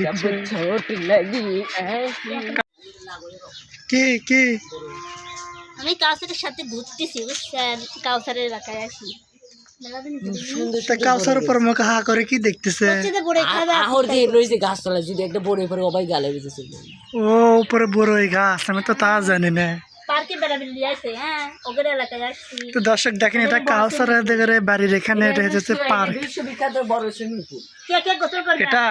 जब चोट लगी ऐसी কি কি আমি কাউসারের সাথে ঘুরতেছি বুঝছেন কাউসারের এলাকায় আসি মেলাদিন ঘুরি। সুন্দর তা কাউসার উপর মুখ হা করে কি দেখতেছে হচ্ছে যে বড় খাবে আহর দিয়ে রয়েছে গাছতলা যদি একটা বড় পরে অবাই গালে বেঁচেছে ও উপরে বড় এই গাছ আমি তো তা জানি না পার্কে বেড়াবেড়ি দিয়ে আসে হ্যাঁ ওদের এলাকায় আসছি তো দর্শক দেখেন এটা কাউসারের দিকে বাড়ির এখানে এটা হচ্ছে পার্ক বিশ্ববিখ্যাত বড় সুইমিং পুল কে কে গোসল করবে এটা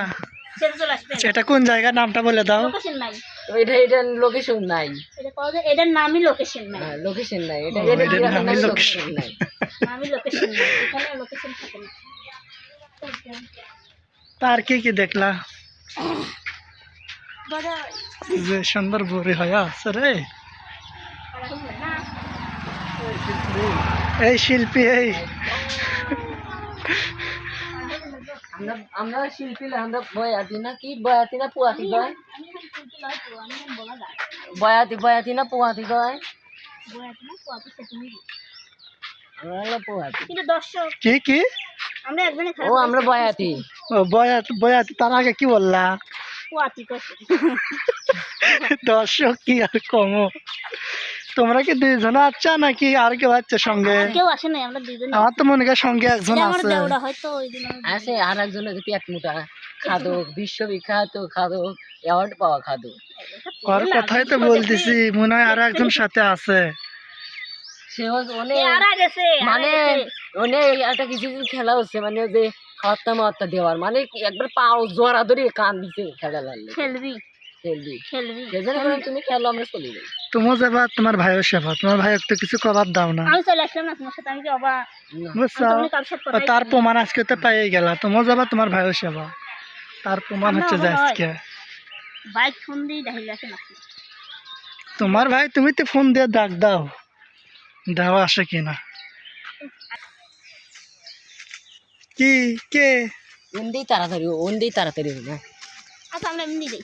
সেটা চলে আসবে। এটা কোন জায়গা নামটা বলে দাও? লোকেশন নাই। এটা এটা লোকেশন নাই। এটা পাওয়া যায় এটার নামই লোকেশন নাই। লোকেশন নাই। এটা ও, এটা এটার এটার নামই নামই location লোকেশন নাই। নামই লোকেশন নাই। এখানে লোকেশন থাকে না। তার কি কি দেখলা? বড় যে সুন্দর বড়ি হয় আছে রে। না? এই শিল্পী এই। আমরা আমরা শিল্পী না, আমরা বয়াতি না কি? বয়াতি না পুয়াতি যায়। বয়াতি বয়াতি না পুয়াতি দর্শক কি কি? ও আমরা বয়াতি। ও বয়াত বয়াত তার আগে কি বললা? দর্শক কি আর কম? তোমরা কি দুইজন আচ্ছা নাকি আর কেউ আছে সঙ্গে? কেউ আসে নাই আমরা তো মনে হয় সঙ্গে একজন আছে। আছে আর একজন পেট মোটা খাদক বিশ্ববিখ্যাত খাদক অ্যাওয়ার্ড পাওয়া খাদক। ওর কথাই তো বলতেছি মনে হয় আর একজন সাথে আছে। সে হচ্ছে অনেক এ আরা গেছে মানে অনেক একটা কিছু কিছু খেলা হচ্ছে মানে যে হত্যা মহত্যা দেওয়ার মানে একবার পাও জোড়া ধরে কান দিছে খেলা লাগলে। খেলবি। খেলবি। খেলবি। সেজন্য বললাম তুমি খেলো আমরা চলে যাই। তুমিও যাবা তোমার ভাইও সেবা তোমার ভাই একটু কিছু কবার দাও না। আমি চলে আসলাম না তোমার সাথে আমি কি অবা না, বুঝছ আমি তো কারোর সাথে ও কথাই তার বলি না। প্রমাণ আজকে তো পাইয়ে গেলা। তুমিও যাবা তোমার ভাইও সেবা। তার প্রমাণ হচ্ছে যে আজকে। বাইক ফোন দিয়ে দেখাইলে আসে নাকি? তোমার ভাই তুমি তো ফোন দিয়ে ডাক দাও। দেওয়া আসে কিনা কি কে? ওন্দেই তাড়াতাড়ি ওন্দেই তাড়াতাড়ি হবে না আচ্ছা আমরা এমনি যাই।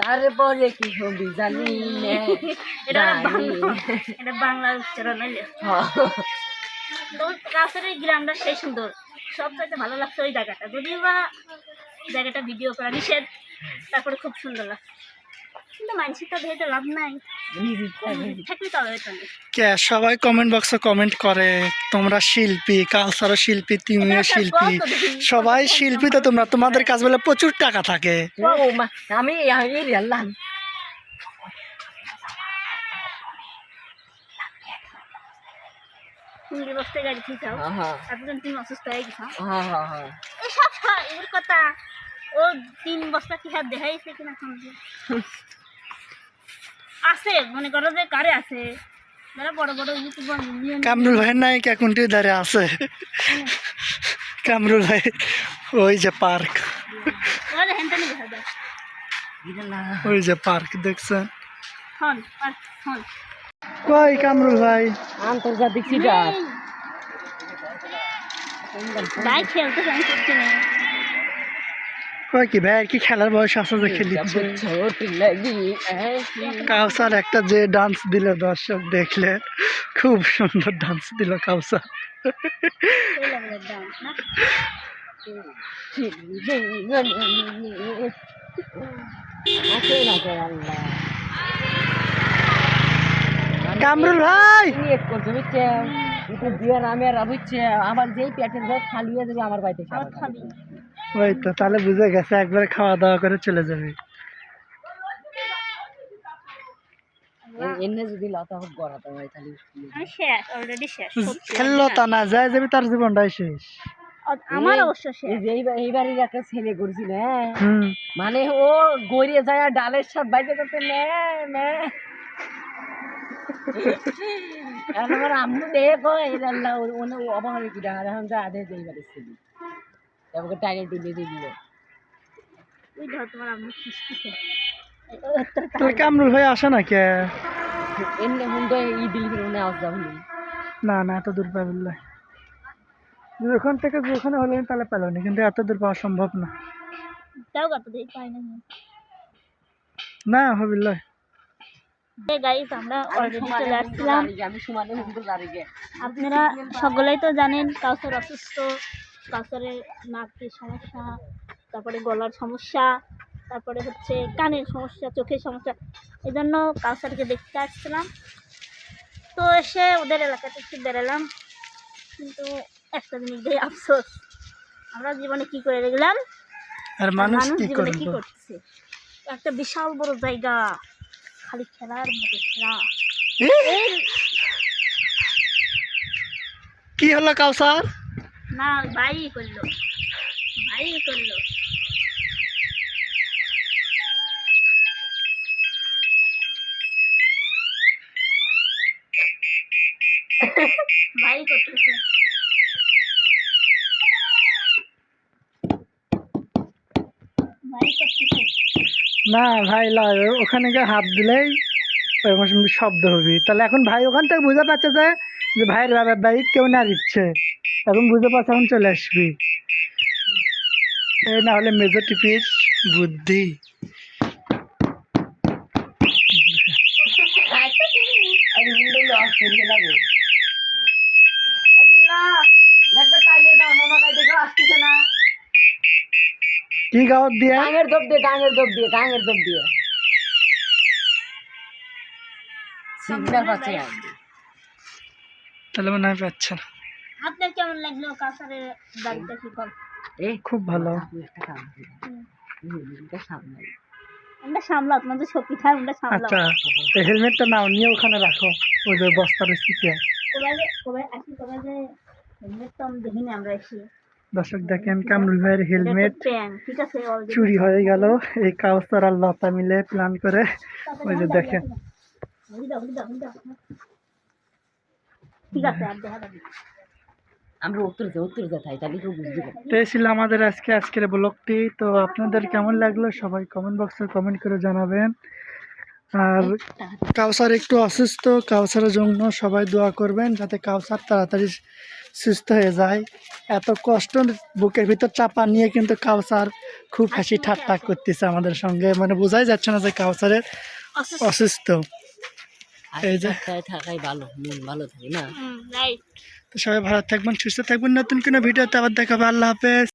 তারপরে কি হবি জানি এটা এটা বাংলা উচ্চারণ। তো কাছের এই গ্রামটা সেই সুন্দর। সবচাইতে ভালো লাগছে ওই জায়গাটা। যদিও বা জায়গাটা ভিডিও করা নিষেধ তারপরে খুব সুন্দর লাগছে। কিন্তু মানসিকটা ভেবে লাভ নাই থাকলে তো হবে না। কে সবাই কমেন্ট বক্সে কমেন্ট করে তোমরা শিল্পী কালচারও শিল্পী তুমিও শিল্পী সবাই শিল্পী তো তোমরা তোমাদের কাজ বলে প্রচুর টাকা থাকে। ও আমি তুমি বসতে গাড়ি হ্যাঁ হ্যাঁ। তুমি অসুস্থ হয়ে গেছো? হ্যাঁ হ্যাঁ হ্যাঁ। এই সব সব- এগুলোর কথা। ও তিন বস্তা কি হাত দেখাইছে কিনা আছে মনে করো যে কারে আছে। যারা বড় বড় কামরুল ভাইয়ের নায়িকা কোনটি ধারে আছে? কামরুল ভাই ওই যে পার্ক। ওই যে পার্ক দেখছেন? কই কামরুল ভাই? আন্তর্জাতিক সিটার খেলতে ওই কি ভাই? কি খেলার বয়স আসা যে খেলি কাউসার একটা যে ডান্স দিল দর্শক দেখলে খুব সুন্দর ডান্স দিল কাউসার। কামরুল ভাই! আমার যেই পেটের খালি হয়ে যাবে আমার বাড়িতে খাবার ওই তো তাহলে বুঝে গেছে একবার খাওয়া দাওয়া করে চলে যাবে। লতা হোক গড়াতে তাহলে আমি শেষ অলরেডি শেষ সত্যি। খেললো তা না যায় যাবি তার জীবনটাই শেষ। আমার অবশ্য এই শেষ যে এইবার- একটা ছেলে করছিল হ্যাঁ? মানে ও গড়িয়ে যায় আর ডালের সব বাইরে করতে নে নে। এখন আমার আম্মু দেখো এই আল্লাহ ওনে কি ডাঙা এখন যা আধে এইবারে ছেলে। টাইগার তুলে দিয়ে দিল। ওই ধর তোমার আম্মু খিস্তিছে তাহলে কামরুল ভাই আসে না কে এমনি হুন্ডা ই দিলি মনে আওয়াজ যাব না না এত দূর পাবে না। ওখান থেকে যেখানে হলে তাহলে পেল না কিন্তু এত দূর পাওয়া সম্ভব না। যাও কত দেখি পাই না না হুন্ডা দাঁড়িয়ে আপনারা সকলেই তো জানেন কাউসার অসুস্থ কাউসারের নাকের সমস্যা তারপরে গলার সমস্যা তারপরে হচ্ছে কানের সমস্যা চোখের সমস্যা এই জন্য কাউসারকে দেখতে আসছিলাম। তো এসে ওদের এলাকাতে একটু বেড়ালাম। কিন্তু একটা জিনিস দিয়ে আফসোস আমরা জীবনে কি করে দেখলাম? আর মানুষ জীবনে কি করছে? একটা বিশাল বড় জায়গা খালি খেলার মতো খেলা। কি হলো কাউসার? না ভাই করল। করল। না ভাই লয় ওখানে গিয়ে হাত দিলেই শব্দ হবে। তাহলে এখন ভাই ওখান থেকে বুঝতে পারছে যে যে ভাইয়ের বাবার বাড়ি কেউ না দিচ্ছে। এখন বুঝতে পারছে এখন চলে আসবি। এই না হলে মেজর টিপিস বুদ্ধি। কি গাওয়ার দিয়ে? ডাঙের দব দিয়ে ডাঙের দব দিয়ে ডাঙের দব দিয়ে। সিগন্যাল পাচ্ছে। তাহলে মনে হয় পাচ্ছে না। আপনার কেমন লাগল কাসারের বাড়িটা কি কল এ খুব ভালো। আমরা সামলাও তোমাদের সত্যি থাক আমরা সামলাও। আচ্ছা এই হেলমেটটা নাও নিয়ে ওখানে রাখো ওই যে বস্তার সিটে কবে কবে আসি কবে যে হেলমেট তো আমি দেখিনি আমরা এসে। দর্শক দেখেন কামরুল ভাইয়ের হেলমেট ঠিক আছে চুরি হয়ে গেল এই কাউসার আর লতা মিলে প্ল্যান করে। ওই যে দেখেন হলি দাও, হলি দাও, হলি দাও। ঠিক আছে আর দেখা যাবে আমরা উত্তর যে উত্তর যে থাই তাহলে কেউ বুঝবে তো ছিল আমাদের আজকে আজকের ব্লগটি। তো আপনাদের কেমন লাগল সবাই কমেন্ট বক্সে কমেন্ট করে জানাবেন। আর কাউসার একটু অসুস্থ কাউসারের জন্য সবাই দোয়া করবেন যাতে কাউসার তাড়াতাড়ি সুস্থ হয়ে যায়। এত কষ্ট বুকের ভিতর চাপা নিয়ে কিন্তু কাউসার খুব হাসি ঠাট্টা করতেছে আমাদের সঙ্গে। মানে বোঝাই যাচ্ছে না যে কাউসারের অসুস্থ। এই যে- থাকাই ভালো মন ভালো থাকে না? রাইট তো সবাই ভালো থাকবেন সুস্থ থাকবেন। নতুন কোনো ভিডিওতে আবার দেখাবে আল্লাহ হাফেজ।